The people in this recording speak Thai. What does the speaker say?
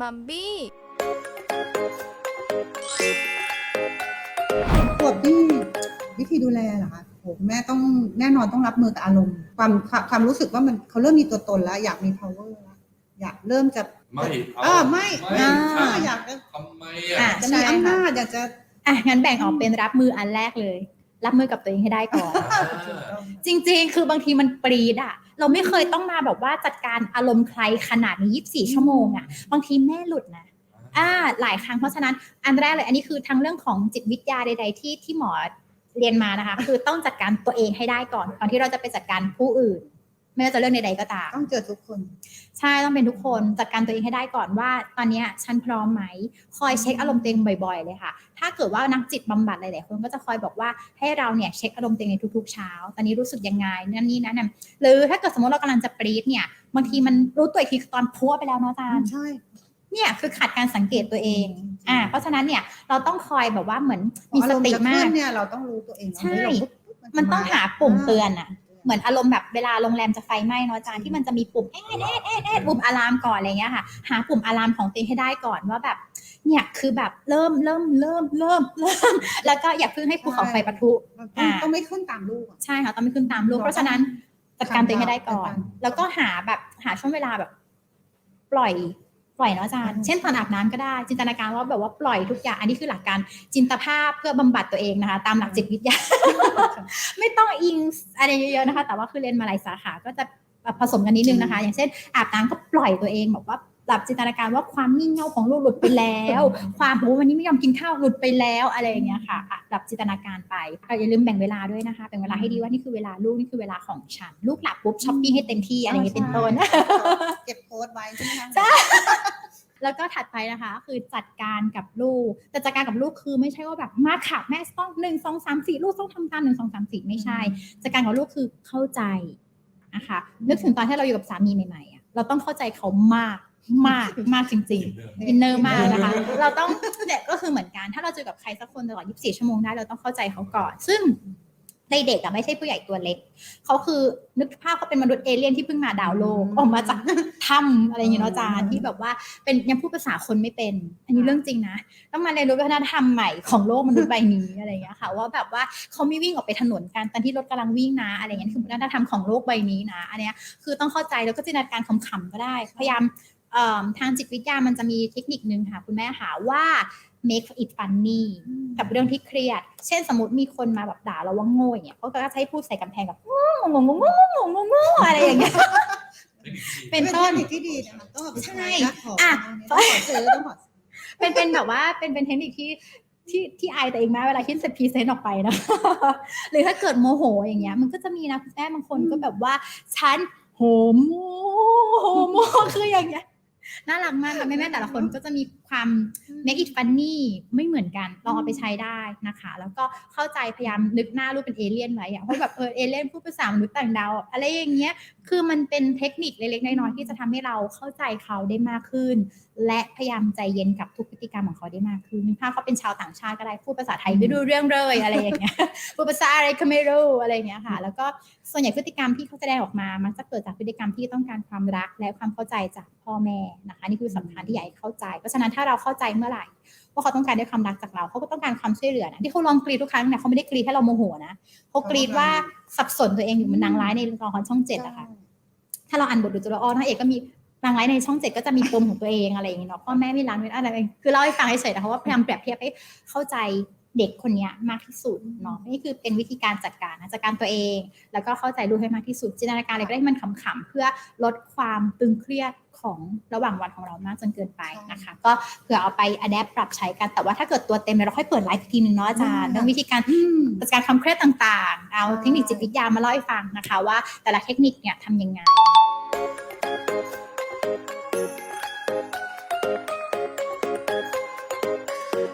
มัมบี้ขวบนี่วิธีดูแลเหรอคะโหคุณแม่ต้องแน่นอนต้องรับมือกับอารมณ์ความความความรู้สึกว่ามันเขาเริ่มมีตัวตนแล้ว อยากมี power แล้วอยากเริ่มจะไม่เออไม่ไม่อ่าใช่อยากจะทำไมอะอะจะใช่มีค่ะอำนาจอยากจะอะงั้นแบ่งออกเป็นรับมืออันแรกเลย รับมือกับตัวเองให้ได้ก่อน จริง ๆ คือบางทีมันปรีดอะ เราไม่เคยต้องมาแบบว่าจัดการอารมณ์ใครขนาดนี้24ชั่วโมงอะบางทีแม่หลุดนะอ่าหลายครั้งเพราะฉะนั้นอันแรกเลยอันนี้คือทั้งเรื่องของจิตวิทยาใด ๆ ที่ที่หมอเรียนมานะคะ คือต้องจัดการตัวเองให้ได้ก่อนก่อนที่เราจะไปจัดการผู้อื่น ไม่ว่าจะเรื่องใดๆก็ตาม ต้องเจอทุกคน ใช่ต้องเป็นทุกคนจัดการตัวเองให้ได้ก่อนว่า ตอนเนี้ยฉันพร้อมไหม คอยเช็คอารมณ์ตัวเองบ่อยๆ เลยค่ะ ถ้าเกิดว่านักจิตบำบัดหลายๆคนก็จะคอยบอกว่าให้เราเนี่ยเช็คอารมณ์ตัวเองในทุก ๆ เช้า ตอนนี้รู้สึกยังไงนั่นนี่นั่นนั่นหรือถ้าเกิดสมมติเรากำลังจะปรีดเนี่ยบางทีมันรู้ตัวอีกทีคือตอนพัวไปแล้วเนาะอาจารย์ใช่เนี่ยคือขาดการสังเกตตัวเอง อ่า เพราะฉะนั้นเนี่ยเราต้องคอยแบบว่าเหมือนมีสติอารณ์จะมาขึ้กนเนี่ยเราต้องรู้ตัวเองเนอะใช่เฮ้ยเราปุ๊บปุ๊บมันต้องหาปุ่มเตือนอะา เหมือนอารมณ์แบบเวลาโรงแรมจะไฟไหม้เนาะอาจารย์ที่มันจะมีปุ่มเอ๊ะเอ๊ะเอ๊ะเอ๊ะปุ่มอะลามก่อนอะไรเงี้ยค่ะ หาปุ่มอะลามของตัวเองให้ได้ก่อนว่าแบบเนี่ยคือแบบเริ่มเริ่มเริ่มเริ่มเริ่ม แล้วก็อย่าเพิ่งให้ภูเขาไฟปะทุมันต้องอ่าต้องไม่ขึ้นตามลูกอะใช่ค่ะต้องไม่ขึ้นตามลูกเราเพราะฉะนั้นจัดการตัวเองให้ได้ก่อนจัดการแล้วก็หาแบบหาช่วงเวลาแบบ ปล่อย ปล่อยเนาะอาจารย์อืมเช่นตอนอาบน้ำก็ได้ จินตนาการว่าแบบว่าปล่อยทุกอย่าง อันนี้คือหลักการจินตภาพเพื่อบำบัดตัวเองนะคะ ตามหลักจิตวิทยา ไม่ต้องอิงอะไรเยอะๆนะคะ แต่ว่าคือเรียนมาหลายสาขาก็จะผสมกันนิดนึงนะคะ อย่างเช่นอาบน้ำก็ปล่อยตัวเองแบบว่า หลับจินตนาการว่าความงี่เง่าของลูกหลุดไปแล้ว ความโอ้วันนี้ไม่ยอมกินข้าวหลุดไปแล้วอะไรอย่างเงี้ยค่ะอะหลับจินตนาการไปอะอย่าลืมแบ่งเวลาด้วยนะคะแบ่งเวลาให้ดีว่านี่คือเวลาลูกนี่คือเวลาของฉัน ลูกหลับปุ๊บช้อปปิ้งให้เต็มที่อะไรอย่างเงี้ยเป็นต้นเก็บโพสต์ไว้ใช่ไหมคะใช่แล้วก็ถัดไปนะคะ คือจัดการกับลูก แต่จัดการกับลูกคือไม่ใช่ว่าแบบมาขับแม่ต้องหนึ่งสองสามสี่ลูกต้องทำตามหนึ่งสองสามสี่ไม่ใช่ จัดการกับลูกคือเข้าใจนะคะนึกถึงตอนที่เราอยู่กับสามีใหม่ๆอะเราต้องเข้าใจเขามาก มากมากจริงๆอินเนอร์มากนะคะ เราต้องเนี่ยก็คือเหมือนกันถ้าเราเจอกับใครสักคนตลอด 24 ชั่วโมงได้เราต้องเข้าใจเขาก่อน ซึ่งในเด็กอะไม่ใช่ผู้ใหญ่ตัวเล็ก เขาคือนึกภาพเขาเป็นมนุษย์เอเลี่ยนที่เพิ่งมาดาวโลกออกมาจากถ้ำอะไรอย่างเงี้ยเนาะอาจารย์ที่แบบว่าเป็นยังพูดภาษาคนไม่เป็น อันนี้เรื่องจริงนะต้องมาเรียนรู้วัฒนธรรมใหม่ของโลกมนุษย์ใบนี้อะไรอย่างเงี้ยค่ะว่าแบบว่าเขาไม่วิ่งออกไปถนนกันตอนที่รถกำลังวิ่งนะอะไรอย่างเงี้ยคือวัฒนธรรมของโลกใบนี้นะอันเนี้ยคือต้องเข้าใจแล้วก็จินตนาการขำๆก็ได้ พยายามเอ่อ ทางจิตวิทยามันจะมีเทคนิคนึงค่ะ คุณแม่หาว่า make it funny กับเรื่องที่เครียด เช่นสมมติมีคนมาแบบด่าเราว่าโง่อย่างเงี้ยเขาก็จะให้พูดใส่กำแพงแบบโง่โง่โง่โง่โง่โง่โง่อะไรอย่างเงี้ยเป็นต้นเทคคที่ดีนะคะต้องเอาไปใช้ใช่นะขออะต้องขอซื้อต้องขอซื้อเป็นเป็นแบบว่าเป็นเป็นเทคนิคที่ที่ที่อายตัวเองมากเวลาที่จะพรีเซนต์ออกไปนะหรือถ้าเกิดโมโหอย่างเงี้ย มันก็จะมีนะคุณแม่บางคนก็แบบว่าฉันโหโมโหโมคืออย่างเงี้ย น่ารักมากค่ะแม่แม่แต่ละคนก็จะมีความ make it funny ไม่เหมือนกันลองเอาไปใช้ได้นะคะ แล้วก็เข้าใจพยายามนึกหน้าลูกเป็นเอเลี่ยนไว้อะเพราะแบบเออเอเลี่ยนพูดภาษามนุษย์ต่างดาวอะไรอย่างเงี้ยคือมันเป็นเทคนิคเล็กๆน้อยๆที่จะทำให้เราเข้าใจเขาได้มากขึ้น และพยายามใจเย็นกับทุกพฤติกรรมของเขาได้มากขึ้นถ้าเขาเป็นชาวต่างชาติก็ได้พูดภาษาไทยไม่รู้เรื่องเลยอะไรอย่างเงี้ยพูดภาษาอะไรก็ไม่รู้อะไรอย่างเงี้ยค่ะ แล้วก็ส่วนใหญ่พฤติกรรมที่เขาแสดงออกมามักจะเกิดจากพฤติกรรมที่ต้องการความรักและความเข้าใจจากพ่อแม่นะคะ นี่คือสำคัญที่ให้เข้าใจเพราะฉะนั้นถ้าเราเข้าใจเมื่อไหร่ว่าเขาต้องการได้ความรักจากเราเขาก็ต้องการความช่วยเหลือนะที่เขาลองกรีดทุกครั้งเนี่ยเขาไม่ได้กรีดให้เราโมโหนะเขากรีดว่าสับสนตัวเองอยู่เหมันนางร้ายในละครช่องเจ็ดอะค่ะถ้าเราอ่านบทดูจะรู้อ๋อทั้งเอกก็มีนางร้ายในช่องเจ็ดก็จะมีปมของตัวเองอะไรอย่างเงี้ยเนาะพ่อแม่ไม่รักไม่อะไรคือเล่าให้ฟังเฉยๆนะคะว่าพยายามเปรียบเทียบให้เข้าใจ เด็กคนเนี้ยมากที่สุดเนาะนี่คือเป็นวิธีการจัดการนะจัดการตัวเอง แล้วก็เข้าใจลูกให้มากที่สุดจินตนาการอะไรก็ได้ที่มันขำๆเพื่อลดความตึงเครียดของระหว่างวันของเรามากจนเกินไปนะคะ ก็เผื่อเอาไปอัดแอปปรับใช้กันแต่ว่าถ้าเกิดตัวเต็มเนี่ยเราค่อยเปิดไลฟ์อีกทีหนึ่งเนาะอาจารย์เรื่องวิธีการอืมจัดการความเครียดต่างๆ เอาใช่เทคนิคจิตวิทยามาเล่าให้ฟังนะคะ ว่าแต่ละเทคนิคเนี่ยทำยังไง